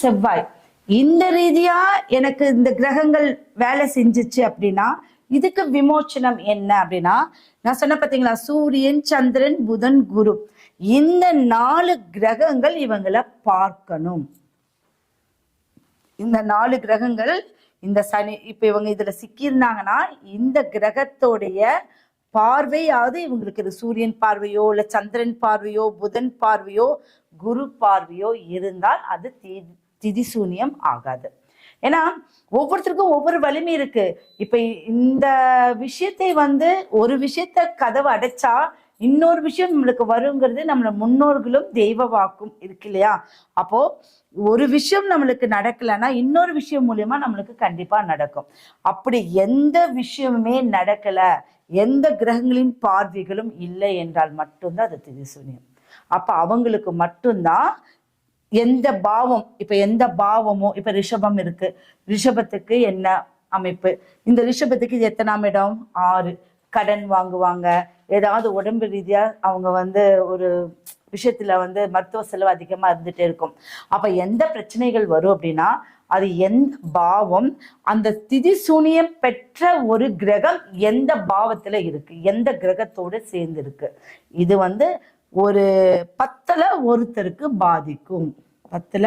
செவ்வாய். இந்த ரீதியா எனக்கு இந்த கிரகங்கள் வேலை செஞ்சுச்சு அப்படின்னா இதுக்கு விமோச்சனம் என்ன அப்படின்னா நான் சொன்ன பார்த்தீங்களா சூரியன் சந்திரன் புதன் குரு. இந்த நாலு கிரகங்கள் இவங்களை பார்க்கணும். இந்த நாலு கிரகங்கள் இந்த சனி இப்ப இவங்க இதுல சிக்கியிருந்தாங்கன்னா இந்த கிரகத்தோடைய பார்வையாவது இவங்களுக்கு இது சூரியன் பார்வையோ இல்லை சந்திரன் பார்வையோ புதன் பார்வையோ குரு பார்வையோ இருந்தால் அது தி திதிசூன்யம் ஆகாது. ஏன்னா ஒவ்வொருத்தருக்கும் ஒவ்வொரு வலிமை இருக்கு. இப்ப இந்த விஷயத்தை வந்து ஒரு விஷயத்த கதவை அடைச்சா இன்னொரு விஷயம் நம்மளுக்கு வருங்கிறது நம்மள முன்னோர்களும் தெய்வ வாக்கும் இருக்கு இல்லையா? அப்போ ஒரு விஷயம் நம்மளுக்கு நடக்கலைன்னா இன்னொரு விஷயம் மூலியமா நம்மளுக்கு கண்டிப்பா நடக்கும். அப்படி எந்த விஷயமுமே நடக்கலை எந்த கிரகங்களின் பார்வைகளும் இல்லை என்றால் மட்டும்தான் அது திரிசூன்யம். அப்போ அவங்களுக்கு மட்டும்தான் எந்த பாவம் இப்போ எந்த பாவமோ இப்போ ரிஷபம் இருக்கு. ரிஷபத்துக்கு என்ன அமைப்பு? இந்த ரிஷபத்துக்கு இது எத்தனாம் இடம்? ஆறு. கடன் வாங்குவாங்க. ஏதாவது உடம்பு ரீதியாக அவங்க வந்து ஒரு விஷயத்துல வந்து மருத்துவ செலவு அதிகமா இருந்துட்டே இருக்கும். அப்ப எந்த பிரச்சனைகள் வரும் அப்படின்னா அது எந்த பாவம் அந்த திதி சூனியம் பெற்ற ஒரு கிரகம் எந்த பாவத்துல இருக்கு எந்த கிரகத்தோட சேர்ந்து இருக்கு. இது வந்து ஒரு பத்துல ஒருத்தருக்கு பாதிக்கும். பத்துல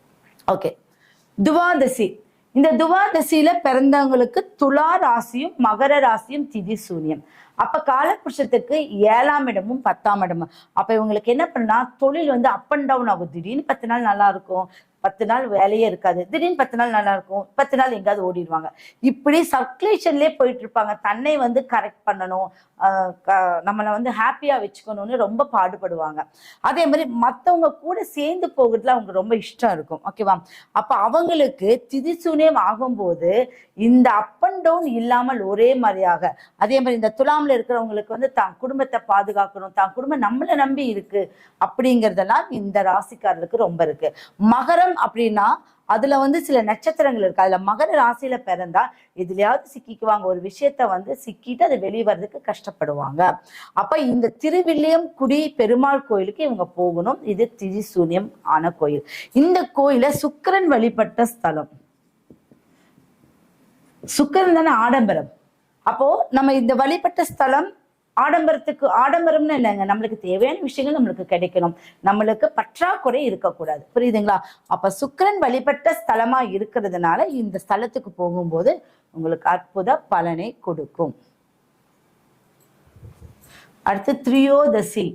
ஓகே துவாதசி. இந்த துவாதசியில பிறந்தவங்களுக்கு துலா ராசியும் மகர ராசியும் திதி சூன்யம். அப்ப காலபுருஷத்துக்கு ஏழாம் இடமும் பத்தாம் இடமும். அப்ப இவங்களுக்கு என்ன பண்ணா தொழில் வந்து அப் அண்ட் டவுன் ஆகும். திடீர்னு பத்து நாள் நல்லா இருக்கும். பத்து நாள் வேலையே இருக்காது. திடீர்னு பத்து நாள் நல்லா இருக்கும். பத்து நாள் எங்கேயாவது ஓடிடுவாங்க. இப்படி சர்க்குலேஷன்லேயே போயிட்டு இருப்பாங்க. தன்னை வந்து கரெக்ட் பண்ணணும். நம்மளை வந்து ஹாப்பியா வச்சுக்கணும்னு ரொம்ப பாடுபடுவாங்க. அதே மாதிரி மற்றவங்க கூட சேர்ந்து போகிறதுல அவங்க ரொம்ப இஷ்டம் இருக்கும். ஓகேவா அப்போ அவங்களுக்கு திதிசூனியம் ஆகும்போது இந்த அப் அண்ட் டவுன் இல்லாமல் ஒரே மாதிரியாக அதே மாதிரி இந்த துலாம்ல இருக்கிறவங்களுக்கு வந்து தான் குடும்பத்தை பாதுகாக்கணும் தான் குடும்பம் நம்மளை நம்பி இருக்கு அப்படிங்கறதெல்லாம் இந்த ராசிக்காரர்களுக்கு ரொம்ப இருக்கு. மகரம் அப்படின்னா அதுல வந்து சில நட்சத்திரங்கள் இருக்கு. அதுல மகர ராசியில பிறந்தா எதுலயாவது சிக்கிக்குவாங்க. ஒரு விஷயத்த வந்து சிக்கிட்டு அது வெளியே வர்றதுக்கு கஷ்டப்படுவாங்க. அப்ப இந்த திருவில்லியம் குடி பெருமாள் கோயிலுக்கு இவங்க போகணும். இது திரிசூன்யம் ஆன கோயில். இந்த கோயில சுக்கிரன் வழிபட்ட ஸ்தலம். சுக்கிரன் தானே ஆடம்பரம். அப்போ நம்ம இந்த வழிபட்ட ஸ்தலம் ஆடம்பரத்துக்கு ஆடம்பரம்னு இல்லைங்க. நம்மளுக்கு தேவையான விஷயங்கள் நம்மளுக்கு கிடைக்கணும். நம்மளுக்கு பற்றாக்குறை இருக்கக்கூடாது. புரியுதுங்களா? அப்ப சுக்கிரன் வழிபட்ட ஸ்தலமா இருக்கிறதுனால இந்த ஸ்தலத்துக்கு போகும்போது உங்களுக்கு அற்புத பலனை கொடுக்கும். அடுத்து திரியோதசி.